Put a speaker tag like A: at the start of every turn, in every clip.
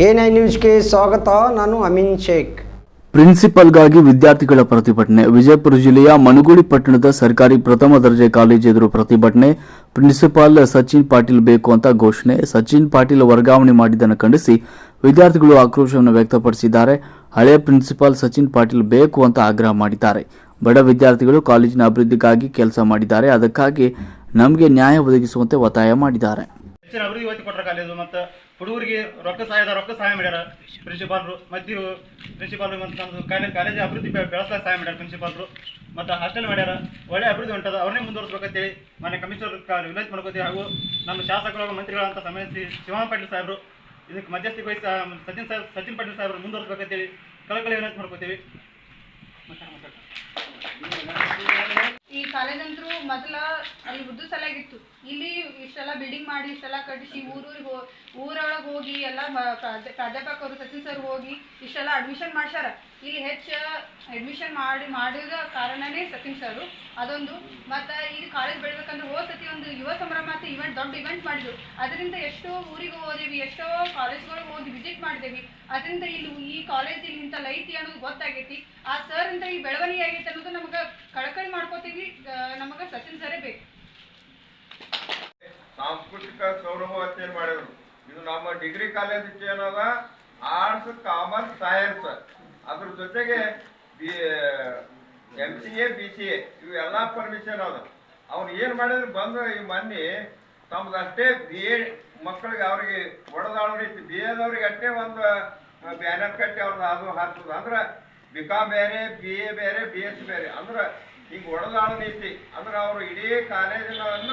A: A ನ್ಯೂಸ್ಗೆ ಸ್ವಾಗತ. ನಾನು ಅಮೀನ್ ಶೇಖ್.
B: ಪ್ರಿನ್ಸಿಪಲ್ಗಾಗಿ ವಿದ್ಯಾರ್ಥಿಗಳ ಪ್ರತಿಭಟನೆ. ವಿಜಯಪುರ ಜಿಲ್ಲೆಯ ಮನುಗುಡಿ ಪಟ್ಟಣದ ಸರ್ಕಾರಿ ಪ್ರಥಮ ದರ್ಜೆ ಕಾಲೇಜು ಎದುರು ಪ್ರತಿಭಟನೆ. ಪ್ರಿನ್ಸಿಪಾಲ್ ಸಚಿನ್ ಪಾಟೀಲ್ ಬೇಕು ಅಂತ ಘೋಷಣೆ. ಸಚಿನ್ ಪಾಟೀಲ್ ವರ್ಗಾವಣೆ ಮಾಡಿದ್ದನ್ನು ಖಂಡಿಸಿ ವಿದ್ಯಾರ್ಥಿಗಳು ಆಕ್ರೋಶವನ್ನು ವ್ಯಕ್ತಪಡಿಸಿದ್ದಾರೆ. ಹಳೆಯ ಪ್ರಿನ್ಸಿಪಾಲ್ ಸಚಿನ್ ಪಾಟೀಲ್ ಬೇಕು ಅಂತ ಆಗ್ರಹ ಮಾಡಿದ್ದಾರೆ. ಬಡ ವಿದ್ಯಾರ್ಥಿಗಳು ಕಾಲೇಜಿನ ಅಭಿವೃದ್ಧಿಗಾಗಿ ಕೆಲಸ ಮಾಡಿದ್ದಾರೆ. ಅದಕ್ಕಾಗಿ ನಮಗೆ ನ್ಯಾಯ ಒದಗಿಸುವಂತೆ ಒತ್ತಾಯ ಮಾಡಿದ್ದಾರೆ.
C: ಹೆಚ್ಚಿನ ಅಭಿವೃದ್ಧಿ ಒತ್ತಿ ಕೊಟ್ಟರೆ ಕಾಲೇಜು ಮತ್ತು ಹುಡುಗರಿಗೆ ರೊಕ್ಕ ಸಹಾಯದ, ರೊಕ್ಕ ಸಹಾಯ ಮಾಡ್ಯಾರ ಪ್ರಿನ್ಸಿಪಾಲ್ರು ಮತ್ತು ಪ್ರಿನ್ಸಿಪಾಲ್ ಮತ್ತು ನಮ್ಮದು ಕಾಲೇಜ್ ಕಾಲೇಜ್ ಅಭಿವೃದ್ಧಿ ಬೆ- ಸಹಾಯ ಮಾಡ್ಯಾರ ಪ್ರಿನ್ಸಿಪಾಲ್ರು ಮತ್ತು ಹಾಸ್ಟೆಲ್ ಮಾಡ್ಯಾರ. ಒಳ್ಳೆ ಅಭಿವೃದ್ಧಿ ಹೊಂಟದ ಅವ್ರನ್ನೇ ಮುಂದುವರ್ಸ್ಬೇಕಂತೇಳಿ ಮಾನ್ಯ ಕಮಿಷನರ್ ವಿನಂತಿ ಮಾಡ್ಕೋತೀವಿ. ಹಾಗೂ ನಮ್ಮ ಶಾಸಕರು ಹಾಗೂ ಮಂತ್ರಿಗಳಂತ ಸಮಯ ಶಿವರಾಮ ಪಾಟೀಲ್ ಸಾಹೇಬರು, ಇದಕ್ಕೆ ಮಧ್ಯಸ್ಥಿ ವಹಿಸಿ, ಸಚಿನ್ ಸಾಹೇಬ್ ಸಚಿನ್ ಪಾಟೀಲ್ ಸಾಹೇಬರು ಮುಂದುವರ್ಸ್ಬೇಕಂತೇಳಿ ಕಳಕಳಿ ವಿನಂತಿ ಮಾಡ್ಕೋತೀವಿ.
D: ಕಾಲೇಜ್ ಮೊದಲ ಅಲ್ಲಿ ಉರ್ದು ಸಲಾಗಿತ್ತು ಇಲ್ಲಿ ಇಷ್ಟೆಲ್ಲ ಬಿಲ್ಡಿಂಗ್ ಮಾಡಿ, ಇಷ್ಟೆಲ್ಲ ಕಟ್ಟಿಸಿ ಊರೂರಿಗೆ ಊರೊಳಗೆ ಹೋಗಿ ಎಲ್ಲ ಪ್ರಾಧ್ಯಾಪಕರು, ಸಚಿನ್ ಸರ್ ಹೋಗಿ ಇಷ್ಟೆಲ್ಲ ಅಡ್ಮಿಷನ್ ಮಾಡ್ಸ್ಯಾರ. ಇಲ್ಲಿ ಹೆಚ್ಚು ಅಡ್ಮಿಷನ್ ಮಾಡಿ, ಮಾಡಿದ ಕಾರಣನೇ ಸಚಿನ್ ಸರು ಅದೊಂದು, ಮತ್ತು ಈ ಕಾಲೇಜ್ ಬೆಳ್ಬೇಕಂದ್ರೆ ಹೋದ ಸತಿ ಒಂದು ಯುವ ಸಂಭ್ರಮ ಅಂತ ಇವೆಂಟ್ ದೊಡ್ಡ ಇವೆಂಟ್ ಮಾಡಿದ್ರು. ಅದರಿಂದ ಎಷ್ಟೋ ಊರಿಗೆ ಹೋದೇವಿ, ಎಷ್ಟೋ ಕಾಲೇಜ್ಗಳಿಗೆ ಹೋಗಿ ವಿಸಿಟ್ ಮಾಡಿದೇವಿ. ಅದರಿಂದ ಇಲ್ಲಿ ಈ ಕಾಲೇಜ್ ಇಲ್ಲಿ ಇಂಥ ಲೈತಿ ಅನ್ನೋದು ಗೊತ್ತಾಗೈತಿ. ಆ ಸರ್ ಅಂತ ಈ ಬೆಳವಣಿಗೆ ಆಗೈತೆ ಅನ್ನೋದು ನಮಗೆ ಕಳಕಳಿ ಮಾಡ್ಕೋತೀವಿ. ನಮಗ ಸಚಿನ್ ಸರೇ ಬೇಕು.
E: ಸಾಂಸ್ಕೃತಿಕ ಸೌರಭವಚನೆ ಮಾಡಿದ್ರು? ಇದು ನಮ್ಮ ಡಿಗ್ರಿ ಕಾಲೇಜ್ ಏನದ? ಆರ್ಟ್ಸ್ ಕಾಮರ್ಸ್ ಸೈನ್ಸ್ ಅದ್ರ ಜೊತೆಗೆ B M C A B C A ಇವೆಲ್ಲ ಪರ್ಮಿಷನ್ ಅದ. ಅವ್ನು ಏನು ಮಾಡಿದ್ರು? ಬಂದು ಈ ಮನ್ನಿ ತಮ್ದು ಅಷ್ಟೇ ಬಿ ಮಕ್ಕಳಿಗೆ ಅವ್ರಿಗೆ ಹೊಡೆದಾಡೋ ರೀತಿ ಬಿ ಎದವ್ರಿಗೆ ಅಷ್ಟೇ ಒಂದು ಬ್ಯಾನರ್ ಕಟ್ಟಿ ಅವ್ರದ್ದು ಅದು ಹಾಕ್ತದ ಅಂದ್ರೆ ಬಿ ಕಾಮ್ ಬೇರೆ ಬಿ ಎ ಬೇರೆ ಬಿ ಎಸ್ ಬೇರೆ. ಅಂದ್ರೆ ಈಗ ಒಡೆದಾಡೋ ನೀತಿ. ಅಂದ್ರೆ ಅವರು ಇಡೀ ಕಾಲೇಜಿನವನ್ನ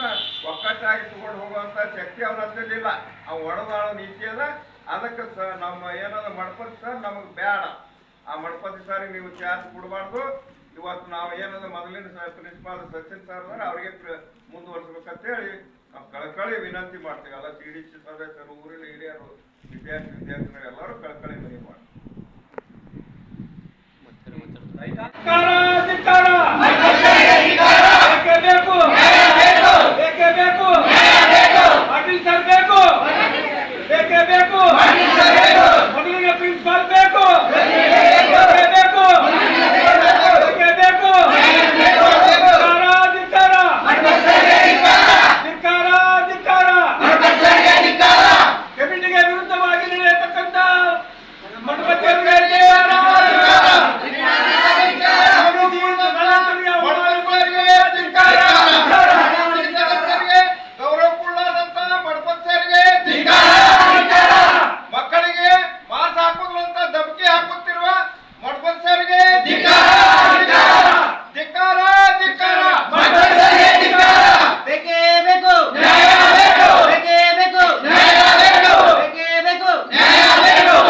E: ಒಕ್ಕಟ್ಟಾಗಿ ತಗೊಂಡು ಹೋಗುವಂತ ಶಕ್ತಿ ಅವ್ರ ಹತ್ರಲಿಲ್ಲ ಆ ಒಡೆದಾಡೋ ನೀತಿ ಅದ. ಅದಕ್ಕೆ ಸರ್ ನಮ್ಮ ಏನದ ಮಡಪತಿ ಸರ್ ನಮಗೆ ಬೇಡ ಆ ಮಡಪತಿ ಸರ್ ನೀವು ಚಾರ್ಜ್ ಕೊಡಬಾರ್ದು. ಇವತ್ತು ನಾವು ಏನದ ಮೊದಲಿನ ಪ್ರಿನ್ಸಿಪಾಲ್ ಸಚಿನ್ ಸರ್ ಅಂದ್ರೆ ಅವ್ರಿಗೆ ಮುಂದುವರ್ಸ್ಬೇಕಂತೇಳಿ ನಾವು ಕಳಕಳಿ ವಿನಂತಿ ಮಾಡ್ತೀವಿ. ಅಲ್ಲ, ಸಿ ಡಿ ಸಿ ಸದಸ್ಯರು, ಊರಿನ ಹಿರಿಯರು, ವಿದ್ಯಾರ್ಥಿ ವಿದ್ಯಾರ್ಥಿಗಳು ಎಲ್ಲರೂ ಕಳಕಳಿ ಮನವಿ ಮಾಡ್ತೀವಿ.
F: ಪಾಟೀಲ್ ಸರ್ ಬೇಕು ಬೇಕೇ ಬೇಕು ಮೊದಲಿಗೆ ಪ್ರಿನ್ಸಿಪಾಲ್ ಬೇಕು ಬೇಕೇ ಬೇಕು ಬೇಕೇ ಬೇಕು ಧಿಕ್ಕಾರ, ಧಿಕ್ಕಾರ. ಧಿಕ್ಕಾರ, ಧಿಕ್ಕಾರ. ಕೆಬಿಟಿಗೆ ವಿರುದ್ಧವಾಗಿ ನಡೆಯತಕ್ಕಂತ ಮಠಪತಿಯವರಿಗೆ
E: ಗೌರವ ಕೊಡಲಾದಂತ ಬಡಪತಿಯರಿಗೆ ಮಕ್ಕಳಿಗೆ ಮಾರ್ಕ್ಸ್ ಹಾಕುವಂತ ಧಮಕಿ ಹಾಕುತ್ತಿರುವ ಮಡಪತಿಯರಿಗೆ ಧಿಕ್ಕಾರ ಧಿಕ್ಕಾರ
G: ಬೇಕೇ ಬೇಕು ಬೇಕೇ ಬೇಕು ಬೇಕೇ ಬೇಕು ಧಿಕ್ಕಾರ ಧಿಕ್ಕಾರ